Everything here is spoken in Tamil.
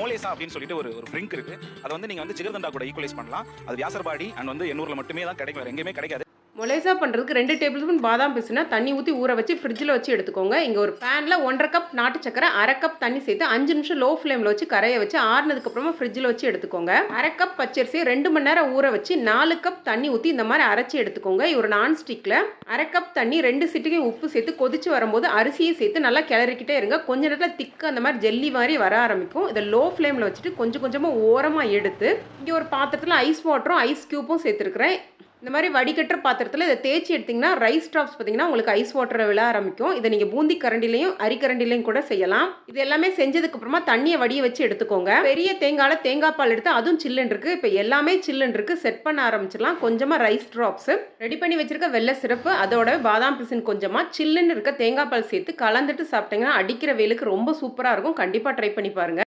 மோலேசா அப்படின்னு சொல்லிட்டு ஒரு ஒரு ட்ரிங்க் இருக்கு. அதை வந்து நீங்க வந்து ஜிகர்தண்டா கூட ஈக்குவலைஸ் பண்ணலாம். அது வியாசர்பாடி அண்ட் வந்து எண்ணூர்ல மட்டுமே தான் கிடைக்கும். எங்கேயுமே கிடைக்காது. மொலேசா பண்ணுறதுக்கு ரெண்டு டேபிள் ஸ்பூன் பாதாம் பிசுனா தண்ணி ஊற்றி ஊற வச்சு ஃப்ரிட்ஜில் வச்சு எடுத்துக்கோங்க. இங்கே ஒரு பேனில் ஒன்றரை கப் நாட்டு சக்கரை அரை கப் தண்ணி சேர்த்து அஞ்சு நிமிஷம் லோ ஃப்ளேமில் வச்சு கரையை வச்சு ஆறுனதுக்கப்புறமா ஃப்ரிட்ஜில் வச்சு எடுத்துக்கோங்க. அரை கப் பச்சரிசியை ரெண்டு மணி நேரம் ஊற வச்சு நாலு கப் தண்ணி ஊற்றி இந்த மாதிரி அரைச்சி எடுத்துக்கோங்க. ஒரு நான் ஸ்டிக்கில் அரை கப் தண்ணி ரெண்டு சிட்டிகை உப்பு சேர்த்து கொதிச்சு வரும்போது அரிசியை சேர்த்து நல்லா கிளறிக்கிட்டே இருங்க. கொஞ்ச நேரத்தில் திக்கு அந்த மாதிரி ஜெல்லி மாதிரி வர ஆரம்பிக்கும். இதை லோ ஃப்ளேமில் வச்சுட்டு கொஞ்சம் கொஞ்சமாக ஓரமாக எடுத்து இங்கே ஒரு பாத்திரத்தில் ஐஸ் வாட்டரும் ஐஸ் க்யூப்பும் சேர்த்துருக்குறேன். இந்த மாதிரி வடிகட்டுற பாத்திரத்தில் இதை தேய்ச்சி எடுத்திங்கன்னா ரைஸ் ட்ராப்ஸ் பார்த்தீங்கன்னா உங்களுக்கு ஐஸ் வாட்டரை விழ ஆரம்பிக்கும். இதை நீங்கள் பூந்தி கரண்டிலையும் அரிக்கரண்டிலையும் கூட செய்யலாம். இது எல்லாமே செஞ்சதுக்கு அப்புறமா தண்ணியை வடிய வச்சு எடுத்துக்கோங்க. பெரிய தேங்காயில் தேங்காய் பால் எடுத்து அதுவும் சில்லுன்னு இருக்குது இப்போ எல்லாமே சில்லுன்னு இருக்குது செட் பண்ண ஆரம்பிச்சிடலாம். கொஞ்சமாக ரைஸ் ட்ராப்ஸ் ரெடி பண்ணி வச்சிருக்க வெள்ளை சிறப்பு அதோட பாதாம் பிசின் கொஞ்சமாக சில்லுன்னு இருக்க தேங்காய் பால் சேர்த்து கலந்துட்டு சாப்பிட்டீங்கன்னா அடிக்கிற வெயிலுக்கு ரொம்ப சூப்பராக இருக்கும். கண்டிப்பாக ட்ரை பண்ணி பாருங்கள்